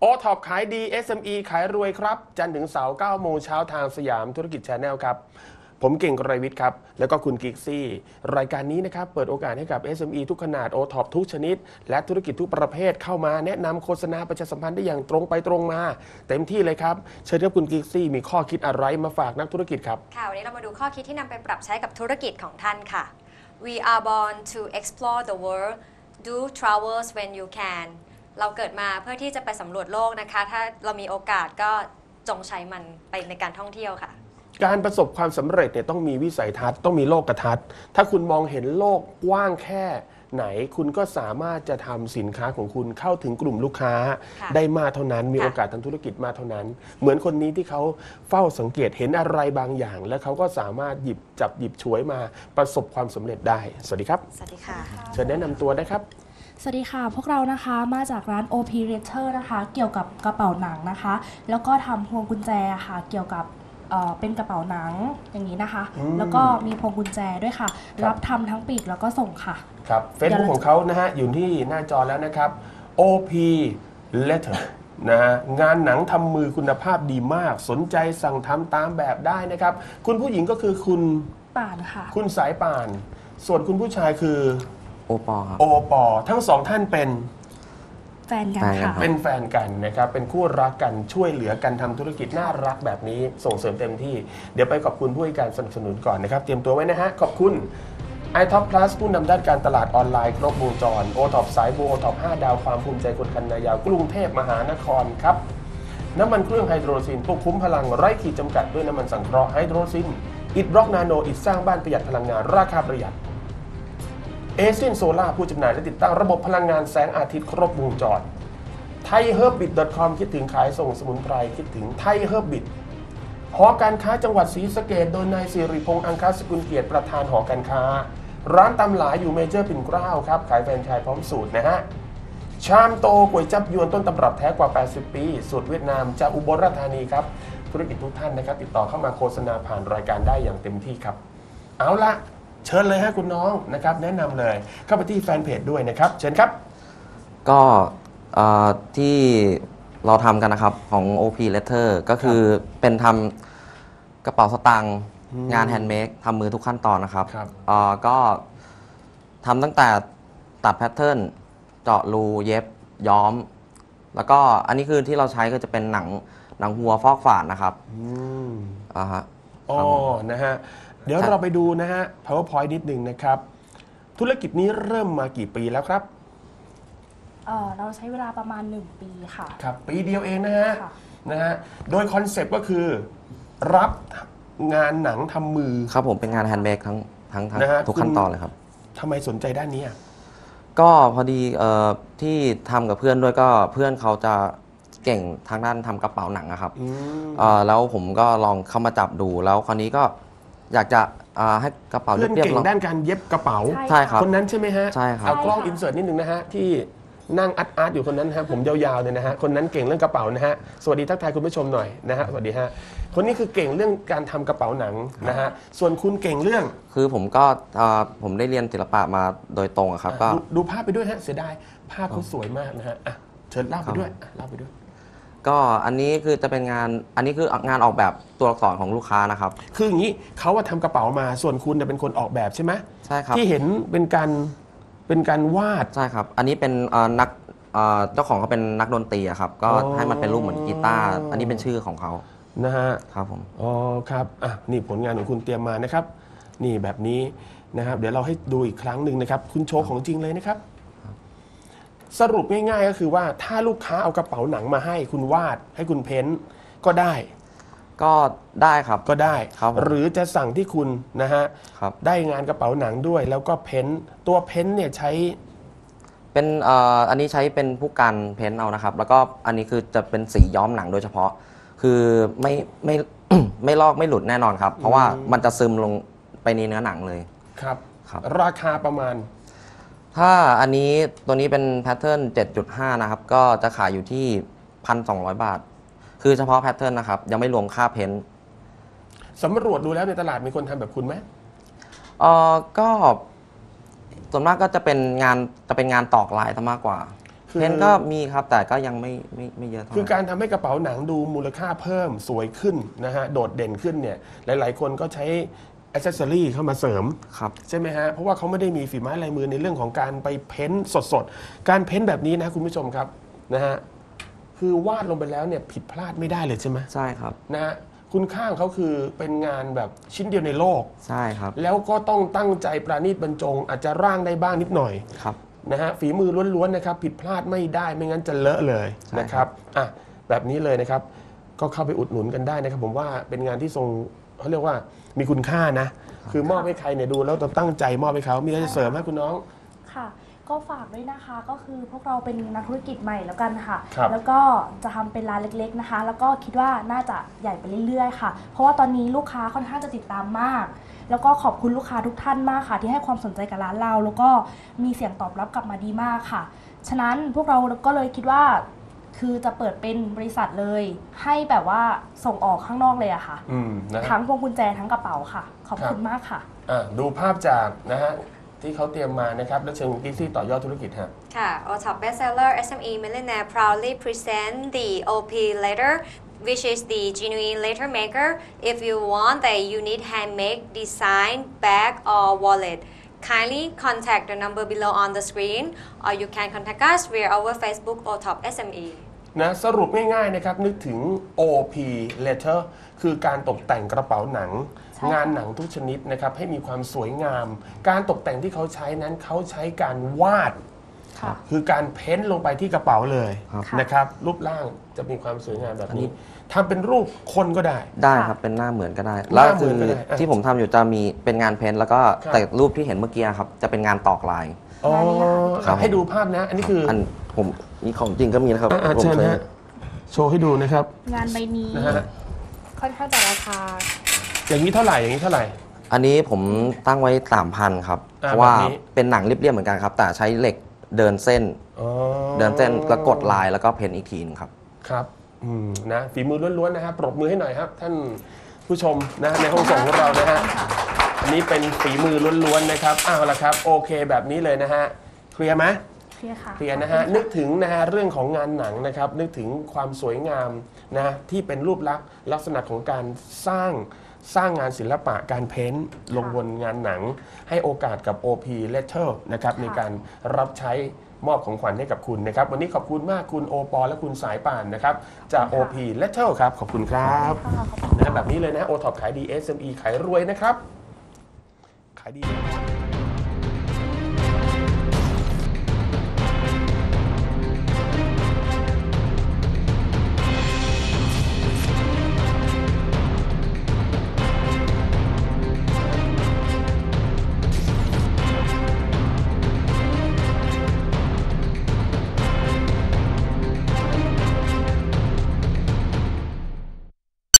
โอท็อปขายดี SME ขายรวยครับ จันถึงเสาร์9โมงเช้าทางสยามธุรกิจชาแนลครับ ผมเก่งกรวิทย์ครับ แล้วก็คุณกิกซี่ รายการนี้นะครับ เปิดโอกาสให้กับ SME ทุกขนาด o t o p ทุกชนิด และธุรกิจทุกประเภทเข้ามาแนะนำโฆษณาประชาสัมพันธ์ได้อย่างตรงไปตรงมา เต็มที่เลยครับ เชิญครับคุณกิกซี่ มีข้อคิดอะไรมาฝากนักธุรกิจครับค่ะวันนี้เรามาดูข้อคิดที่นำไปปรับใช้กับธุรกิจของท่านค่ะ We are born to explore the world do travels when you can เราเกิดมาเพื่อที่จะไปสำรวจโลกนะคะ ถ้าเรามีโอกาสก็จงใช้มันไปในการท่องเที่ยวค่ะ การประสบความสำเร็จเนี่ยต้องมีวิสัยทัศน์ต้องมีโลกทัศน์ถ้าคุณมองเห็นโลกกว้างแค่ไหนคุณก็สามารถจะทำสินค้าของคุณเข้าถึงกลุ่มลูกค้าค่ะได้มากเท่านั้น มีค่ะ โอกาสทางธุรกิจมากเท่านั้น เหมือนคนนี้ที่เขาเฝ้าสังเกตเห็นอะไรบางอย่าง และเขาก็สามารถหยิบจับหยิบฉวยมาประสบความสำเร็จได้ สวัสดีครับ สวัสดีค่ะ เชิญแนะนำตัวนะครับ สวัสดีค่ะ พวกเรานะคะมาจากร้าน OP r e t e r นะคะ เกี่ยวกับกระเป๋าหนังนะคะ แล้วก็ทำพวงกุญแจค่ะ เกี่ยวกับเอ่อเป็นกระเป๋าหนังอย่างนี้นะคะ อืม แล้วก็มีพวงกุญแจด้วยค่ะ รับทำทั้งปีกแล้วก็ส่งค่ะ ครับเฟซบุ๊กของเขานะฮะ อยู่ที่หน้าจอแล้วนะครับ OP Letter นะฮะงานหนังทำมือคุณภาพดีมาก สนใจสั่งทำตามแบบได้นะครับ คุณผู้หญิงก็คือคุณป่านค่ะ คุณสายป่าน ส่วนคุณผู้ชายคือ โอปอครับ โอปอทั้งสองท่านเป็นแฟนกันแฟนกันค่ะครับเป็นแฟนกันนะครับ เป็นคู่รักกันช่วยเหลือกันทำธุรกิจน่ารักแบบนี้ส่งเสริมเต็มที่ เดี๋ยวไปขอบคุณผู้ให้การสนับสนุนก่อนนะครับ เตรียมตัวไว้นะฮะ ขอบคุณ i t o p Plus ผู้นำด้านการตลาดออนไลน์ครบวงจร o t o p สายบู o t o p 5 ดาวความภูมิใจคนคันนายาวกรุงเทพมหานครครับ น้ำมันเครื่องไฮโดรซินปลุกคุ้มพลังไร้ขีดจำกัดด้วยน้ำมันสังเคราะห์ไฮโดรซินอิดบล็อกนาโนอิดสร้างบ้านประหยัดพลังงานราคาประหยัด เอเซนโซล่าผู้จำหน่ายและติดตั้งระบบพลังงานแสงอาทิตย์ครบวงจรไทยเฮิร์บิท .com คิดถึงขายส่งสมุนไพรคิดถึงไทยเฮิร์บบิทหอการค้าจังหวัดศรีสะเกดโดยนายสิริพงษ์อังคาสกุลเกียรติประธานหอการค้า ร้านตำหลายอยู่เมเจอร์ปิ่นเกล้าครับ ขายแฟรนไชส์พร้อมสูตรนะฮะ ชามโตก๋วยจับยวนต้นตำรับแท้กว่า 80 ปี สูตรเวียดนามจากอุบลราชธานีครับ ธุรกิจทุกท่านนะครับ ติดต่อเข้ามาโฆษณาผ่านรายการได้อย่างเต็มที่ครับ เอาละ เชิญเลยฮะคุณน้องนะครับแนะนำเลยเข้าไปที่แฟนเพจด้วยนะครับ เชิญครับ ก็เอ่อที่เราทำกันนะครับของ OP Letter ก็คือเป็นทำกระเป๋าสตางค์งานแฮนด์เมดทำมือทุกขั้นตอนนะครับครับ เอ่อก็ทำตั้งแต่ตัดแพทเทิร์นเจาะรูเย็บย้อม แล้วก็อันนี้คือที่เราใช้ก็จะเป็นหนังหนังหัวฟอกฝาดนะครับอืม อ่าฮะ อ๋อ นะฮะ เดี๋ยวครับเราไปดูนะฮะ powerpoint นิดหนึ่งนะครับ ธุรกิจนี้เริ่มมากี่ปีแล้วครับ เอ่อเราใช้เวลาประมาณ 1 ปีค่ะ ครับ ปีเดียวเองนะฮะ ค่ะ นะฮะ โดยคอนเซปต์ก็คือ รับงานหนังทำมือ ครับผมเป็นงานแฮนด์เมดทั้งทั้งทั้งนะฮะทุกคุณขั้นตอนเลยครับ ทำไมสนใจด้านนี้อะ ก็พอดีเอ่อที่ทำกับเพื่อนด้วยก็เพื่อนเขาจะเก่งทางด้านทำกระเป๋าหนังอะครับอืม เอ่อแล้วผมก็ลองเข้ามาจับดูแล้วคราวนี้ก็ อยากจะอ่าให้กระเป๋าเพื่อนเรียบเก่ๆงลองด้านการเย็บกระเป๋าใช่ใช่ครับ คนนั้นใช่ไหมฮะใช่ครับ เอากล้องใช่ค่ะอินเสิร์ตนิดหนึ่งนะฮะที่นั่งอัดอัดอยู่คนนั้นฮะผมยาวๆเนี่ยนะฮะคนนั้นเก่งเรื่องกระเป๋านะฮะสวัสดีทักทายคุณผู้ชมหน่อยนะฮะสวัสดีฮะคนนี้คือเก่งเรื่องการทำกระเป๋าหนังนะฮะส่วนคุณเก่งเรื่อง คือผมก็อ่าผมได้เรียนศิลปะมาโดยตรงอะครับก็ ดูดูภาพไปด้วยฮะเสียดายภาพเขาสวยมากนะฮะอะเชิญเล่าไปด้วยอะเล่าไปด้วย ก็อันนี้คือจะเป็นงานอันนี้คืองานออกแบบตัวอักษรของลูกค้านะครับ คืออย่างนี้เขาว่าทำกระเป๋ามาส่วนคุณเนี่ยเป็นคนออกแบบใช่ไหมใช่ครับ ที่เห็นเป็นการเป็นการวาด ใช่ครับ อันนี้เป็นเอ่อนักเอ่อเจ้าของเขาเป็นนักดนตรีอะครับ ก็อ๋อ ให้มันเป็นรูปเหมือนกีตาร์ อันนี้เป็นชื่อของเขานะฮะ ครับผม อ๋อครับอะนี่ผลงานของคุณเตรียมมานะครับ นี่แบบนี้นะครับ เดี๋ยวเราให้ดูอีกครั้งหนึ่งนะครับ คุณโชว์ของจริงเลยนะครับ สรุปง่ายๆก็คือว่าถ้าลูกค้าเอากระเป๋าหนังมาให้คุณวาดให้คุณเพ้นท์ก็ได้ก็ได้ครับ ก็ได้ ครับผมหรือจะสั่งที่คุณนะฮะครับ ได้งานกระเป๋าหนังด้วย แล้วก็เพ้นท์ตัวเพ้นท์เนี่ยใช้เป็นเอ่ออันนี้ใช้เป็นผู้กันเพ้นท์เอานะครับ แล้วก็อันนี้คือจะเป็นสีย้อมหนังโดยเฉพาะ คือไม่ไม่ ไม่ลอกไม่หลุดแน่นอนครับ เพราะว่ามันจะซึมลงไปในเนื้อหนังเลย ครับ ครับ ราคาประมาณ ถ้าอันนี้ตัวนี้เป็นแพทเทิร์น 7.5 นะครับ ก็จะขายอยู่ที่ 1,200 บาท คือเฉพาะแพทเทิร์นนะครับ ยังไม่รวมค่าเพ้นท์สำรวจดูแล้วในตลาดมีคนทำแบบคุณไหมเออก็ส่วนมากก็จะเป็นงานจะเป็นงานตอกลายซะมากกว่าคือเพ้นท์ก็มีครับ แต่ก็ยังไม่ไม่ไม่เยอะเท่าไหคือร่การทำให้กระเป๋าหนังดูมูลค่าเพิ่มสวยขึ้นนะฮะ โดดเด่นขึ้นเนี่ย หลาย ๆ คนก็ใช้ อ c เซสซอรี่เข้ามาเสริม ครับ ใช่ไหมฮะ เพราะว่าเขาไม่ได้มีฝีไม้ลายมือในเรื่องของการไปเพ้นท์สดๆ การเพ้นท์แบบนี้นะคุณผู้ชมครับนะฮะคือวาดลงไปแล้วเนี่ยผิดพลาดไม่ได้เลยใช่ไหมใช่ครับ นะฮะคุณค่าของเขาคือเป็นงานแบบชิ้นเดียวในโลก ใช่ครับ แล้วก็ต้องตั้งใจประณีตบรรจง อาจจะร่างได้บ้างนิดหน่อย ครับ นะฮะฝีมือล้วนๆนะครับผิดพลาดไม่ได้ไม่งั้นจะเลอะเลยใช่นะครับอะแบบนี้เลยนะครับ ก็เข้าไปอุดหนุนกันได้นะครับ ผมว่าเป็นงานที่ทรงเขาเรียกว่า มีคุณค่านะ คือมอบให้ใครเนี่ยดูแล้วต้องตั้งใจมอบให้เขามีอะไรจะเสริมให้คุณน้อง ค่ะ ก็ฝากด้วยนะคะก็คือพวกเราเป็นนักธุรกิจใหม่แล้วกันค่ะ ครับแล้วก็จะทำเป็นร้านเล็กๆนะคะ แล้วก็คิดว่าน่าจะใหญ่ไปเรื่อยๆค่ะ เพราะว่าตอนนี้ลูกค้าค่อนข้างจะติดตามมาก แล้วก็ขอบคุณลูกค้าทุกท่านมากค่ะ ที่ให้ความสนใจกับร้านเรา แล้วก็มีเสียงตอบรับกลับมาดีมากค่ะ ฉะนั้นพวกเราก็เลยคิดว่า คือจะเปิดเป็นบริษัทเลย ให้แบบว่าส่งออกข้างนอกเลยอะค่ะ อืมนะทั้งพวงกุญแจทั้งกระเป๋าค่ะ ขอบคุณมากค่ะ อะดูภาพจากนะฮะที่เขาเตรียมมานะครับแล้วเชิญคุณกิ๊กซี่ต่อยอดธุรกิจฮะ ค่ะ o top bestseller SME Millionaire proudly present the OP letter which is the genuine letter maker if you want a unique handmade design bag or wallet kindly contact the number below on the screen or you can contact us via our Facebook o top SME นะสรุปง่ายๆนะครับ นึกถึง OP letter คือการตกแต่งกระเป๋าหนัง ใช่ค่ะงานหนังทุกชนิดนะครับ ให้มีความสวยงาม การตกแต่งที่เขาใช้นั้นเขาใช้การวาด ค่ะ คือการเพ้นท์ลงไปที่กระเป๋าเลยครับ นะครับ รูปร่างจะมีความสวยงามแบบอันนี้นี้ทำเป็นรูปคนก็ได้ ได้ค่ะครับเป็นหน้าเหมือนก็ได้ หแล้วน้าเหมืคือนอก็ได้อะที่ผมทำอยู่จะมีเป็นงานเพ้นท์แล้วก็ครับ แต่รูปที่เห็นเมื่อกี้ครับจะเป็นงานตอกลาย อ๋อครับ ให้ดูภาพนะ อันนี้คืออัน ผมนี่ของจริงก็มีนะครับอะอะผมเชิญเคยฮะโชว์ให้ดูนะครับงานใบนี้นะฮะค่อนข้างจะราคาอย่างนี้เท่าไหร่อย่างนี้เท่าไหร่ อันนี้ผมตั้งไว้สามพันครับอ่าเพราะว่าแบบนี้ เป็นหนังเรียบๆเหมือนกันครับ แต่ใช้เหล็กเดินเส้น อ๋อเดินเส้นแล้วกดลายแล้วก็เพ้นท์อีกทีนึงครับ ครับอืมนะฝีมือล้วนๆนะครับปรบมือให้หน่อยครับ ท่านผู้ชมนะในห้องส่งของเรานะฮะ อันนี้เป็นฝีมือล้วนๆนะครับ อ้าวละครับ โอเคแบบนี้เลยนะฮะ เคลียร์ไหม เคลียร์ค่ะ เคลียร์นะฮะนึกถึงนะฮะเรื่องของงานหนังนะครับนึกถึงความสวยงามนะที่เป็นรูปลักษณ์ลักษณะของการสร้างสร้างงานศิลปะการเพ้นท์ลงบนงานหนัง ให้โอกาสกับ OP Letter นะครับในการรับใช้มอบของขวัญให้กับคุณนะครับ วันนี้ขอบคุณมากคุณโอปอและคุณสายป่านนะครับ จาก OP Letter ครับ ขอบคุณครับค่ะขอบคุณ นะแบบนี้เลยนะโอท็อปขายดี SME ขายรวยนะครับ ขายดี